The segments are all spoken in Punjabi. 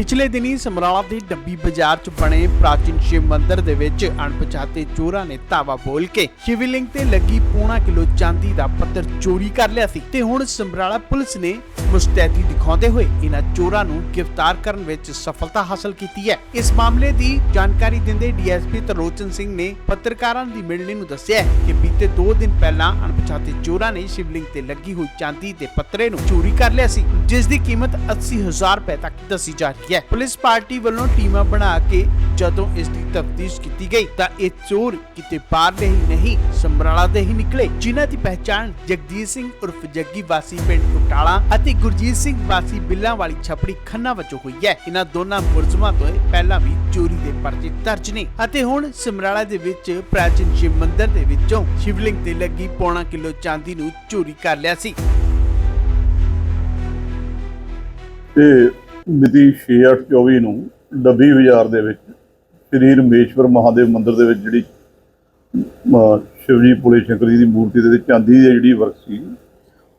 ਪਿਛਲੇ ਦਿਨੀ ਸਮਰਾਲਾ ਦੇ ਡੱਬੀ ਬਾਜ਼ਾਰ 'ਚ ਬਣੇ ਪ੍ਰਾਚੀਨ ਸ਼ਿਵ ਮੰਦਿਰ ਦੇ ਵਿੱਚ ਅਣਪਛਾਤੇ ਚੋਰਾਂ ਨੇ ਧਾਵਾ ਬੋਲ ਕੇ ਸ਼ਿਵਲਿੰਗ ਤੇ ਲੱਗੀ ਪੌਣਾ ਕਿਲੋ ਚਾਂਦੀ ਦਾ ਪੱਤਰ ਚੋਰੀ ਕਰ ਲਿਆ ਸੀ ਤੇ ਹੁਣ ਸਮਰਾਲਾ ਪੁਲਿਸ ਨੇ ਮੁਸਤੈਦੀ ਦਿਖਾਉਂਦੇ ਹੋਏ ਇਹਨਾਂ ਚੋਰਾਂ ਨੂੰ ਗ੍ਰਿਫਤਾਰ ਕਰਨ ਵਿੱਚ ਸਫਲਤਾ ਹਾਸਲ ਕੀਤੀ ਹੈ। ਇਸ ਮਾਮਲੇ ਦੀ ਜਾਣਕਾਰੀ ਦਿੰਦੇ ਡੀਐਸਪੀ ਤਰਲੋਚਨ ਸਿੰਘ ਨੇ ਪੱਤਰਕਾਰਾਂ ਦੀ ਮਿਲਣੀ ਨੂੰ ਦੱਸਿਆ ਹੈ ਕਿ ਬੀਤੇ 2 ਦਿਨ ਪਹਿਲਾਂ ਅਣਪਛਾਤੇ ਚੋਰਾਂ ਨੇ ਸ਼ਿਵਲਿੰਗ ਤੇ ਲੱਗੀ ਹੋਈ ਚਾਂਦੀ ਦੇ ਪੱਤਰੇ ਨੂੰ ਚੋਰੀ ਕਰ ਲਿਆ ਸੀ, ਜਿਸ ਦੀ ਕੀਮਤ 80000 ਰੁਪਏ ਤੱਕ ਦੱਸੀ ਜਾ ਰਹੀ ਹੈ। ਪੁਲਿਸ ਪਾਰਟੀ ਵੱਲੋਂ ਟੀਮਾਂ ਬਣਾ ਕੇ ਜਦੋਂ ਇਸ ਦੀ ਤਫਤੀਸ਼ ਕੀਤੀ ਗਈ ਤਾਂ ਇਹ ਚੋਰ ਕਿਤੇ ਬਾਹਰਲੇ ਹੀ ਨਹੀਂ, ਸਮਰਾਲਾ ਦੇ ਹੀ ਨਿਕਲੇ, ਜਿਨ੍ਹਾਂ ਦੀ ਪਹਿਚਾਣ ਜਗਦੀਸ਼ ਸਿੰਘ ਉਰਫ ਜੱਗੀ ਵਾਸੀ ਪਿੰਡ ਉਟਾਲਾ ਅਤੇ ਗੁਰਜੀਤ ਸਿੰਘ ਵਾਸੀ ਬਿੱਲਾਂ ਵਾਲੀ ਛਪੜੀ ਖੰਨਾ ਵਜੋਂ ਹੋਈ ਹੈ। ਇਹਨਾਂ ਦੋਨਾਂ ਮੁਲਜ਼ਮਾਂ ਤੋਂ ਪਹਿਲਾਂ ਵੀ ਚੋਰੀ ਦੇ ਪਰਚੇ ਦਰਜ ਨੇ ਅਤੇ ਹੁਣ ਸਮਰਾਲਾ ਦੇ ਵਿੱਚ ਪ੍ਰਾਚੀਨ ਸ਼ਿਵ ਮੰਦਿਰ ਦੇ ਵਿੱਚੋਂ ਸ਼ਿਵਲਿੰਗ ਤੇ ਲੱਗੀ ਪੌਣਾ ਕਿਲੋ ਚਾਂਦੀ ਨੂੰ ਚੋਰੀ ਕਰ ਲਿਆ ਸੀ। ਤੇ ਮਿਤੀ 6824 ਨੂੰ ਡੱਬੀ ਬਾਜ਼ਾਰ ਦੇ ਵਿੱਚ ਸ੍ਰੀ ਰਮੇਸ਼ਵਰ ਮਹਾਦੇਵ ਮੰਦਿਰ ਦੇ ਵਿੱਚ ਜਿਹੜੀ ਸ਼ਿਵਜੀ ਪੁਲੇ ਸ਼ੰਕਰ ਜੀ ਦੀ ਮੂਰਤੀ ਦੇ ਚਾਂਦੀ ਦੀ ਜਿਹੜੀ ਵਰਕ ਸੀ,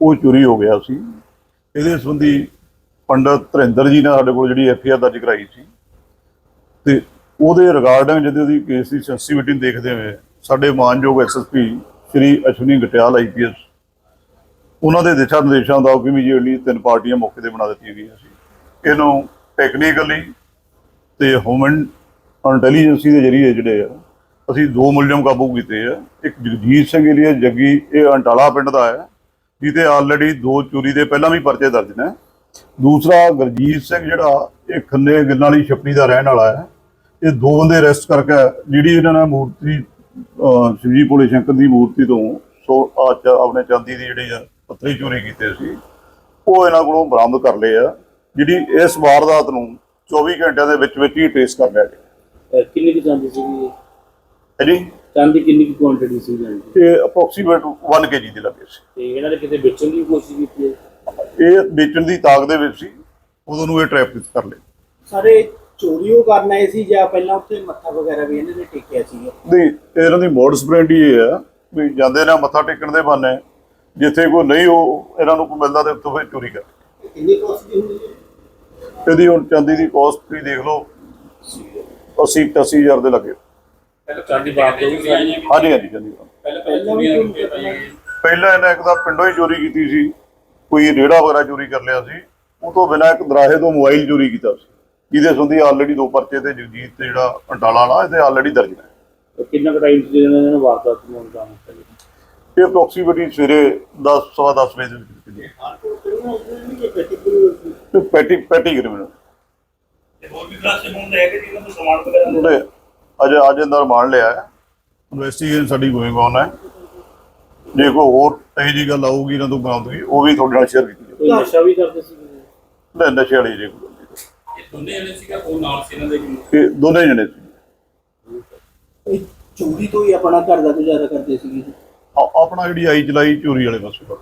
ਉਹ ਚੋਰੀ ਹੋ ਗਿਆ ਸੀ। ਇਹਦੇ ਸੰਬੰਧੀ ਪੰਡਤ ਧਰਿੰਦਰ ਜੀ ਨੇ ਸਾਡੇ ਕੋਲ ਜਿਹੜੀ ਐਫ ਆਰ ਦਰਜ ਕਰਾਈ ਸੀ। ਤੇ ਉਹਦੇ ਰਿਗਾਰਡਿੰਗ ਜਦੋਂ ਉਹਦੀ ਕੇਸ ਦੀ ਸੈਂਸਿਟੀਵਿਟੀ ਨੂੰ ਦੇਖਦੇ ਹੋਏ ਸਾਡੇ ਮਾਨਯੋਗ ਐਸਐਸਪੀ ਸ਼੍ਰੀ ਅਸ਼ਵਨੀ ਗਟਿਆਲ ਆਈਪੀਐਸ ਉਹਨਾਂ ਦੇ ਦਿਸ਼ਾ ਨਿਰਦੇਸ਼ਾਂ ਦਾ ਕਿ ਇਮੀਡੀਏਟਲੀ ਤਿੰਨ ਪਾਰਟੀਆਂ ਮੌਕੇ ਤੇ ਬਣਾ ਦਿੱਤੀਆਂ ਗਈਆਂ ਸੀ। ਇਹਨੂੰ ਟੈਕਨੀਕਲੀ ਤੇ ਹਿਊਮਨ ਇੰਟੈਲੀਜੈਂਸੀ ਦੇ ਜਰੀਏ ਜਿਹੜੇ ਆ, ਅਸੀਂ ਦੋ ਮੁਲਜ਼ਮ ਕਾਬੂ ਕੀਤੇ ਆ। ਇੱਕ ਜਗਜੀਤ ਸਿੰਘ ਏਲੀਆ ਜੱਗੀ, ਇਹ ਅੰਟਾਲਾ ਪਿੰਡ ਦਾ ਹੈ ਜਿਹਦੇ ਆਲਰੇਡੀ ਦੋ ਚੋਰੀ ਦੇ ਪਹਿਲਾਂ ਵੀ ਪਰਚੇ ਦਰਜ ਨੇ। ਦੂਸਰਾ ਗੁਰਜੀਤ ਸਿੰਘ ਜਿਹੜਾ, ਇਹ ਖੰਨੇ ਗਿੱਲਾਂ ਵਾਲੀ ਛਪੜੀ ਦਾ ਰਹਿਣ ਵਾਲਾ ਹੈ ਇਹ ਦੋ ਬੰਦੇ ਅਰੈਸਟ ਕਰਕੇ, ਜਿਹੜੀ ਇਹਨਾਂ ਨੇ ਮੂਰਤੀ ਸ਼ਿਵਜੀ ਭੋਲੇ ਸ਼ੰਕਰ ਦੀ ਮੂਰਤੀ ਤੋਂ ਸੋ, ਆ ਆਪਣੇ ਚਾਂਦੀ ਦੀ ਜਿਹੜੀ ਆ ਪੱਤਰੀ ਚੋਰੀ ਕੀਤੇ ਸੀ, ਉਹ ਇਹਨਾਂ ਕੋਲੋਂ ਬਰਾਮਦ ਕਰ ਲਏ ਆ, ਜਿਹੜੀ ਇਸ ਵਾਰਦਾਤ ਨੂੰ 24 ਘੰਟਿਆਂ ਦੇ ਵਿੱਚ ਵਿੱਚ ਹੀ ਟ੍ਰੇਸ ਕਰ ਲਿਆ ਗਿਆ। ਅਹ ਕਿੰਨੀ ਕੁ ਚਾਂਦੀ ਸੀਗੀ ਇਹ? ਚਾਂਦੀ ਕਿੰਨੀ ਕੁ ਕੁਆਂਟੀਟੀ ਸੀ ਜਾਂਦੀ? ਇਹ ਅਪਰੋਕਸੀਮੇਟ 1 ਕੇਜੀ ਦੇ ਲੱਗੇ ਸੀ। ਤੇ ਇਹਨਾਂ ਨੇ ਕਿਤੇ ਵੇਚਣ ਦੀ ਕੋਸ਼ਿਸ਼ ਕੀਤੀ ਹੈ? ਇਹ ਵੇਚਣ ਦੀ ਤਾਕ ਦੇ ਵਿੱਚ ਸੀ ਉਦੋਂ ਨੂੰ ਇਹ ਟ੍ਰੈਪ ਕਰ ਲਏ ਸਾਰੇ ਚੋਰੀ ਉਹ ਕਰਨ ਆਏ ਸੀ ਜਾਂ ਪਹਿਲਾਂ ਉੱਥੇ ਮੱਥਾ ਵਗੈਰਾ ਵੀ ਇਹਨਾਂ ਨੇ ਟੇਕਿਆ ਸੀ? ਨਹੀਂ ਇਹਨਾਂ ਦੀ ਮੋਡਸ ਬ੍ਰੈਂਡ ਹੀ ਇਹ ਆ ਵੀ ਜਾਂਦੇ ਨੇ ਮੱਥਾ ਟੇਕਣ ਦੇ ਬਹਾਨੇ ਜਿੱਥੇ ਕੋਈ ਨਹੀਂ ਉਹ ਇਹਨਾਂ ਨੂੰ ਕੋਈ ਮਿਲਦਾ ਤੇ ਉੱਥੋਂ ਫਿਰ ਚੋਰੀ ਕਰ ਕਿੰਨੀ ਕੋਸਟ ਹੁੰਦੀ ਹੈ? ਇਹਦੀ ਹੁਣ ਚਾਂਦੀ ਦੀ ਕਾਸਟ ਤੁਸੀਂ ਦੇਖ ਲਓ। 80 80000 ਦੇ ਲੱਗੇ। ਚਾਂਦੀ ਬਾਤ ਹੋਈ ਸਾਰੀ ਹਾਂਜੀ ਹਾਂਜੀ ਚਾਂਦੀ ਦਾ। ਪਹਿਲਾਂ ਇਹਨੇ ਇੱਕ ਤਾਂ ਪਿੰਡੋਂ ਹੀ ਚੋਰੀ ਕੀਤੀ ਸੀ। ਕੋਈ ਰੇੜਾ ਵਗੈਰਾ ਚੋਰੀ ਕਰ ਲਿਆ ਸੀ। ਉਹ ਤੋਂ ਬਿਨਾਂ ਇੱਕ ਦਰਾਹੇ ਤੋਂ ਮੋਬਾਈਲ ਚੋਰੀ ਕੀਤਾ ਸੀ। ਜਿਹਦੇ ਸੰਬੰਧੀ ਆਲਰੇਡੀ ਦੋ ਪਰਚੇ ਤੇ ਜਗਜੀਤ ਤੇ ਜਿਹੜਾ ਅੰਟਾਲਾ ਵਾਲਾ ਇਹਦੇ ਆਲਰੇਡੀ ਦਰਜ ਨੇ। ਕਿੰਨਾ ਕੁ ਟਾਈਮ ਸੀ ਜਿਹਨਾਂ ਨੇ ਵਾਰਦਾਤ ਨੂੰ ਅੰਜਾਮ ਦਿੱਤਾ ਇਹ ਅਪਰੋਕਸੀਮੇਟਲੀ ਸਵੇਰੇ 10 ਸਵਾ 10 ਵਜੇ ਦੇ ਵਿੱਚ ਕੀਤੀ ਪੈਟੀ ਪੈਟੀ ਕ੍ਰਿਮੀਨਲ ਹੋਰ ਵੀ ਹੈਗੇ ਤੋਂ ਸਮਾਨ ਵਗੈਰਾ ਉਹਨੇ ਅਜੇ ਅੱਜ ਅੰਦਰ ਮਾਰ ਲਿਆ ਹੈ। ਇਨਵੈਸਟੀਗੇਸ਼ਨ ਸਾਡੀ ਗੋਇੰਗ ਔਨ ਹੈ। ਜੇ ਕੋਈ ਹੋਰ ਇਹੋ ਜਿਹੀ ਗੱਲ ਆਊਗੀ ਇਹਨਾਂ ਤੋਂ ਬਰਾਮਦਗੀ ਉਹ ਵੀ ਤੁਹਾਡੇ ਨਾਲ ਸ਼ੇਅਰ ਕੀਤੀ ਕੋਈ ਨਸ਼ਾ ਵੀ ਕਰਦੇ ਸੀ ਜਾਊਗੀ ਨਸ਼ੇ ਵਾਲੀ ਜੇ ਕੋਈ ਗੱਲ ਇਹ ਦੋਨੇ ਜਣੇ ਸੀਗਾ ਉਹ ਨਾਲ ਸੀ ਇਹਨਾਂ ਦੇ ਵੀ। ਨਹੀਂ। ਇਹ ਦੋਨੇ ਜਣੇ ਸੀ। ਇਹ ਚੋਰੀ ਤੋਂ ਹੀ ਆਪਣਾ ਘਰ ਦਾ ਗੁਜ਼ਾਰਾ ਕਰਦੇ ਸੀਗੇ। ਆ- ਆਪਣਾ ਜਿਹੜੀ ਆਈ ਚਲਾਈ ਚੋਰੀ ਵਾਲੇ ਪਾਸੇ।